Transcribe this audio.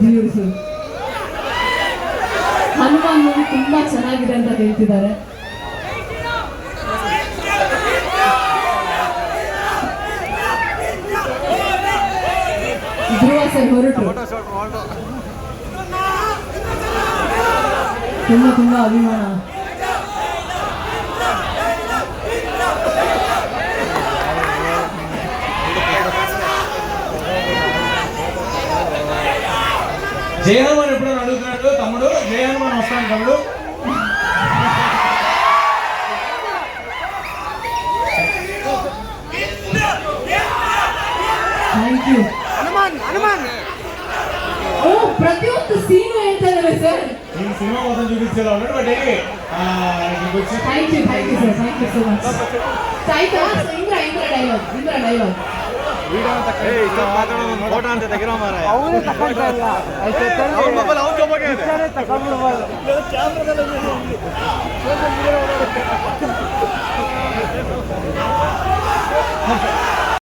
Beautiful Hanuman movie ತುಂಬಾ ಚೆನ್ನಾಗಿದೆ ಅಂತ ಹೇಳ್ತಿದ್ದಾರೆ. ಧ್ರುವ ಸರ್ ಹೊರಟು ತುಂಬ ತುಂಬಾ ಅಭಿಮಾನ. జయహనుమాన్ ఎప్పుడు అడుగుతున్నాడు? తమ్ముడు జయహనుమాన్ వస్తాను తమ్ముడు. Thank you Hanuman Hanuman. ప్రతి ఒక్క సీన్ ఏంటంటే సార్. నేను సినిమా మొత్తం చూపించేలా ఉన్నాడు but thank you thank you sir thank you so much సాయితా Indra Indra dialogue Indra dialogue ಅವನು